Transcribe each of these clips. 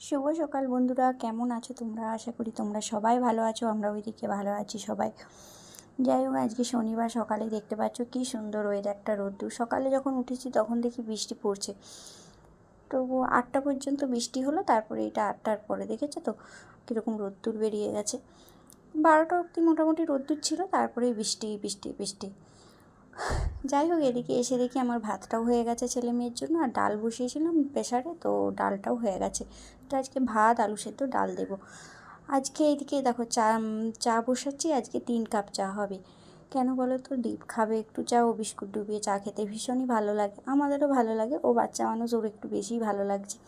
শুভ সকাল বন্ধুরা, কেমন আছো তোমরা? আশা করি তোমরা সবাই ভালো আছো আমরা ওইদিকে ভালো আছি সবাই। যাই হোক, আজকে শনিবার, সকালে দেখতে পাচ্ছ কী সুন্দর ওয়েদারটা রোদ্দুর। সকালে যখন উঠেছি, তখন দেখি বৃষ্টি পড়ছে। তবু আটটা পর্যন্ত বৃষ্টি হলো, তারপরে এটা আটটার পরে, দেখেছ তো? কীরকম রোদ্দুর বেরিয়ে গেছে। বারোটা অবধি মোটামুটি রোদ্দুর ছিল, তারপরে বৃষ্টি বৃষ্টি বৃষ্টি। যাই হোক, এদিকে এসে দেখি আমার ভাতটাও হয়ে গেছে ছেলে মেয়ের জন্য, আর ডাল বসিয়েছিলাম প্রেশারে তো ডালটাও হয়ে গেছে। তো আজকে ভাত, আলু সেদ্ধ, ডাল দেবো। আজকে এইদিকে দেখো চা চা বসাচ্ছি, আজকে তিন কাপ চা হবে। কেন বলো তো? ডিপ খাবে একটু চা, ও বিস্কুট ডুবিয়ে চা খেতে ভীষণই ভালো লাগে। আমাদেরও ভালো লাগে, ও বাচ্চা মানুষ, ওর একটু বেশিই ভালো লাগছে।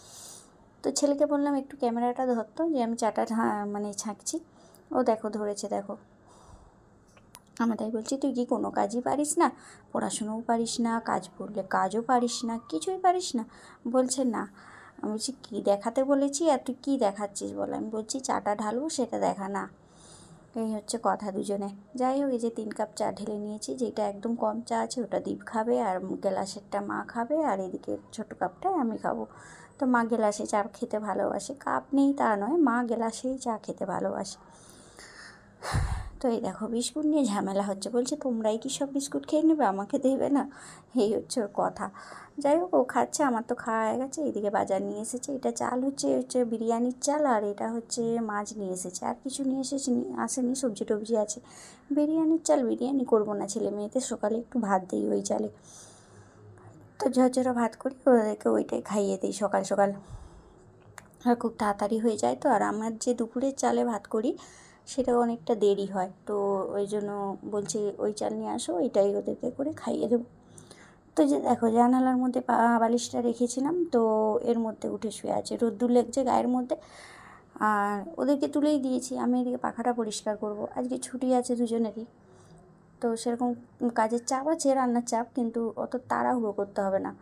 তো ছেলেকে বললাম, একটু ক্যামেরাটা ধরতো যে আমি চাটা মানে ছাঁকছি। ও দেখো, ধরেছে, দেখো। আমি তাই বলছি, তুই কি কোনো কাজই পারিস না? পড়াশুনোও পারিস না, কাজ করলে কাজও পারিস না, কিছুই পারিস না? বলছে, না। আমি বলছি, কী দেখাতে বলেছি আর তুই কী দেখাচ্ছিস বল? আমি বলছি, চাটা ঢালবো, সেটা দেখা না। এই হচ্ছে কথা দুজনে। যাই হোক, এই যে তিন কাপ চা ঢেলে নিয়েছি, যেটা একদম কম চা আছে, ওটা দ্বীপ খাবে আর গ্লাসেরটা মা খাবে আর এদিকে ছোটো কাপটা আমি খাব। তো মা গ্লাসে চা খেতে ভালোবাসে, কাপ নেই তা নয়, মা গ্লাসেই চা খেতে ভালোবাসে। তো এই দেখো বিস্কুট নিয়ে ঝামেলা হচ্ছে। বলছে, তোমরাই কি সব বিস্কুট খেয়ে নেবে? আমাকে দেবে না? এই হচ্ছে ওর কথা। যাই হোক, ও খাচ্ছে, আমার তো খাওয়া হয়ে গেছে। এদিকে বাজার নিয়ে এসেছে। এটা চাল হচ্ছে হচ্ছে বিরিয়ানির চাল, আর এটা হচ্ছে মাছ নিয়ে এসেছে। আর কিছু নিয়ে এসেছে আসেনি, সবজি টবজি আছে। বিরিয়ানির চাল, বিরিয়ানি করব না ছেলে মেয়েদের সকালে একটু ভাত দিই ওই চালে। তো ঝরঝরা ভাত করি, ওদেরকে ওইটাই খাইয়ে দিই সকাল সকাল। আর খুব তাড়াতাড়ি হয়ে যায় তো। আর আমার যে দুপুরের চালে ভাত করি সেটা অনেকটা দেরি হয়। তো ওই জন্য বলছে, ওই চাল নিয়ে আসো ওইটাই ওদেরকে করে খাইয়ে দেবো। তো যে দেখো, জানালার মধ্যে বালিশটা রেখেছিলাম, তো এর মধ্যে উঠে শুয়ে আছে। রোদ্দুর লেগছে গায়ের মধ্যে। আর ওদেরকে তুলেই দিয়েছি। আমি এদিকে পাখাটা পরিষ্কার করব। আজকে ছুটি আছে দুজনেরই। তো সেরকম কাজের চাপ আছে, রান্নার চাপ, কিন্তু অত তাড়াহুড়ো করতে হবে না।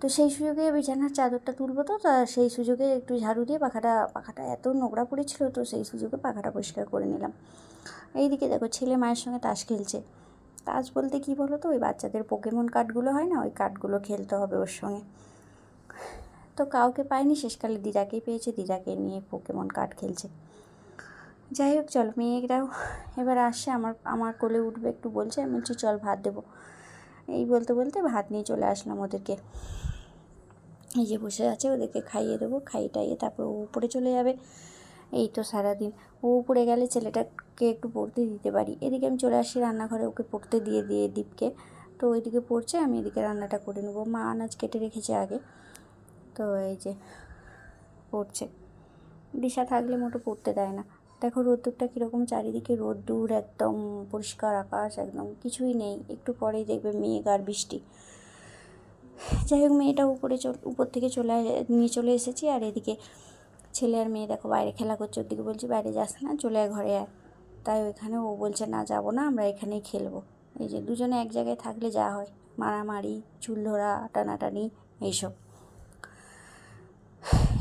তো সেই সুযোগে বিছানার চাদরটা তুলবো তো, তা সেই সুযোগে একটু ঝাড়ু দিয়ে পাখাটা পাখাটা এত নোংরা পড়েছিল তো সেই সুযোগে পাখাটা পরিষ্কার করে নিলাম। এইদিকে দেখো ছেলে মায়ের সঙ্গে তাস খেলছে। তাস বলতে কি বলো তো, ওই বাচ্চাদের পোকেমন কার্ডগুলো হয় না, ওই কার্ডগুলো খেলতে হবে ওর সঙ্গে। তো কাউকে পায়নি শেষকালে দিদাকেই পেয়েছে, দিদাকে নিয়ে পোকেমন কার্ড খেলছে। যাই হোক, চল মেয়েরাও এবার আসছে, আমার আমার কোলে উঠবে, একটু বলছে, আমি বলছি, চল ভাত দেবো। এই বলতে বলতে ভাত নিয়ে চলে আসলাম ওদেরকে। এই যে বসে আছে, ওদেরকে খাইয়ে দেবো খাইয়ে টাইয়ে তারপর ও উপরে চলে যাবে। এই তো সারাদিন। ও উপরে গেলে ছেলেটাকে একটু পড়তে দিতে পারি। এদিকে আমি চলে আসি রান্নাঘরে, ওকে পড়তে দিয়ে দিয়ে দীপকে। তো ওইদিকে পড়ছে, আমি এদিকে রান্নাটা করে নেব। মা আনাজ কেটে রেখেছে আগে। তো এই যে পড়ছে। দিশা থাকলে মোটো পড়তে দেয় না। দেখো রোদ্দুরটা কীরকম, চারিদিকে রোদ্দুর একদম পরিষ্কার আকাশ, একদম কিছুই নেই। একটু পরেই দেখবে মেঘ আর বৃষ্টি। যাই হোক, মেয়েটা উপরে উপর থেকে চলে নিয়ে চলে এসেছি। আর এদিকে ছেলে আর মেয়ে, দেখো বাইরে খেলা করছে, ওদিকে বলছি বাইরে যাস না, চলে আয় ঘরে আয়। তাই ওইখানে ও বলছে, না, যাব না, আমরা এখানেই খেলব। এই যে দুজনে এক জায়গায় থাকলে যা হয়, মারামারি, চুল ধরা, টানাটানি, এইসব।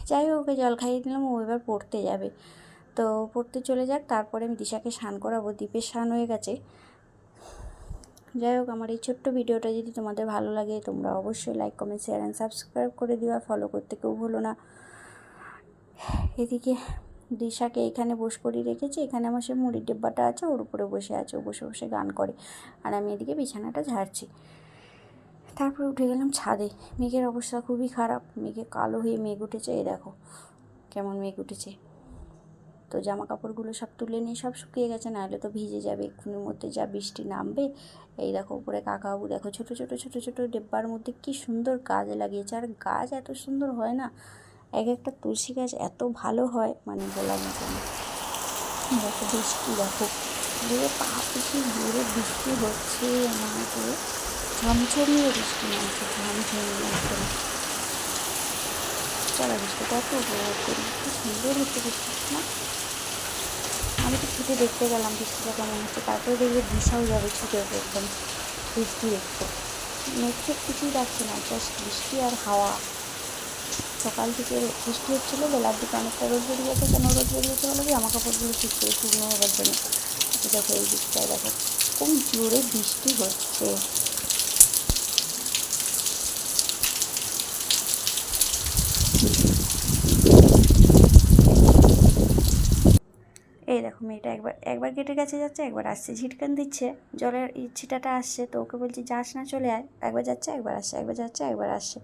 যাই হোক, ওকে জল খাইয়ে দিলাম, ও এবার পড়তে যাবে। তো পড়তে চলে যাক, তারপরে আমি দিশাকে স্নান করাবো। দ্বীপের স্নান হয়ে গেছে। যাই হোক, আমার এই ছোট্ট ভিডিওটা যদি তোমাদের ভালো লাগে, তোমরা অবশ্যই like comment share and subscribe করে দিও আর ফলো করতে কেউ ভুলো না। এদিকে দিশাকে এখানে বস করিয়ে রেখেছি, এখানে আমার সে মুড়ির ডিব্বাটা আছে, ওর উপরে বসে আছে, ও বসে বসে গান করে। আর আমি এদিকে বিছানাটা ঝাড়ছি। তারপরে উঠে গেলাম ছাদে। মেঘের অবস্থা খুবই খারাপ, মেঘে কালো হয়ে মেঘ উঠেছে, এই দেখো কেমন মেঘ উঠেছে। তো জামা কাপড়গুলো সব তুলে নিয়ে সব শুকিয়ে গেছে, নাহলে তো ভিজে যাবে, এক্ষুনির মধ্যে যা বৃষ্টি নামবে। এই দেখো উপরে কাকাবাবু, দেখো ছোটো ছোটো ছোটো ছোটো ডিব্বার মধ্যে কি সুন্দর গাছ লাগিয়েছে। আর গাছ এত সুন্দর হয় না, এক একটা তুলসী গাছ এত ভালো হয় মানে বলার মতো দেখো বৃষ্টি, দেখো। দূরে পা পিছিয়ে জোরে বৃষ্টি হচ্ছে আমার করে ঝমঝমিয়ে বৃষ্টি নামছে, ঝমঝমিয়ে একদম চলো বৃষ্টিটা একটু উপভোগ করি সুন্দর হচ্ছে বৃষ্টি না আমি দেখতে গেলাম বৃষ্টিটা কেমন হচ্ছে, তারপরে দেখবে দিশাও যাবে ছুটে একদম বৃষ্টি দেখতে। মেঘ কিছুই দেখছে না জাস্ট বৃষ্টি আর হাওয়া। সকাল থেকে বৃষ্টি হচ্ছিল, বেলার দিকে অনেকটা রোদ বেরিয়েছে কেন রোদ বেরিয়েছে বলো জামা কাপড়গুলো শুকিয়ে শুকনো হওয়ার জন্য। দেখো এই দিকটায় দেখো, খুব জোরে বৃষ্টি হচ্ছে। দেখো মেয়েটা একবার একবার গেটের কাছে যাচ্ছে, একবার আসছে, ঝিটকান দিচ্ছে। জলের এই ছিটাটা আসছে, তো ওকে বলছি, যাস না, চলে আয়। একবার যাচ্ছে, একবার আসছে, একবার যাচ্ছে, একবার আসছে।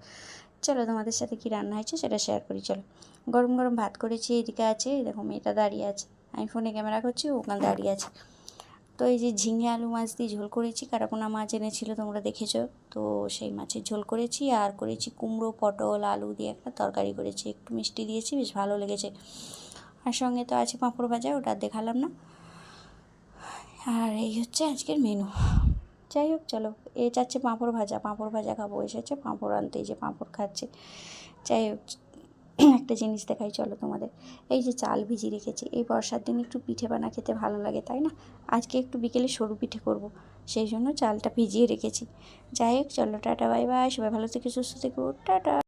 চলো, তোমাদের সাথে কী রান্না হয়েছে সেটা শেয়ার করি, চলো। গরম গরম ভাত করেছি, এদিকে আছে, এই দেখো মেয়েটা দাঁড়িয়ে আছে। আমি ফোনে ক্যামেরা করছি ওখানে দাঁড়িয়ে আছে। তো এই যে ঝিঙে আলু মাছ দিয়ে ঝোল করেছি, কাটাপোনা মাছ এনেছিল, তোমরা দেখেছ। তো সেই মাছের ঝোল করেছি, আর করেছি কুমড়ো, পটল, আলু দিয়ে একটা তরকারি করেছি। একটু মিষ্টি দিয়েছি, বেশ ভালো লেগেছে। আর সঙ্গে তো আছে পাঁপড় ভাজা, ওটা দেখালাম না। আর এই হচ্ছে আজকের মেনু যাই হোক, চলো, এ চাচ্ছে পাঁপড় ভাজা। পাঁপড় ভাজা খাব এসেছে পাঁপড় আনতে, এই যে পাঁপড় খাচ্ছে। যাই হোক, একটা জিনিস দেখাই, চলো তোমাদের। এই যে চাল ভিজিয়ে রেখেছি, এই বর্ষার দিন একটু পিঠে বানা খেতে ভালো লাগে, তাই না? আজকে একটু বিকেলে সরু পিঠে করব, সেই জন্য চালটা ভিজিয়ে রেখেছি। যাই হোক, চলো, টাটা, বাই বাই, সবাই ভালো থেকে, সুস্থ থেকো, টাটা।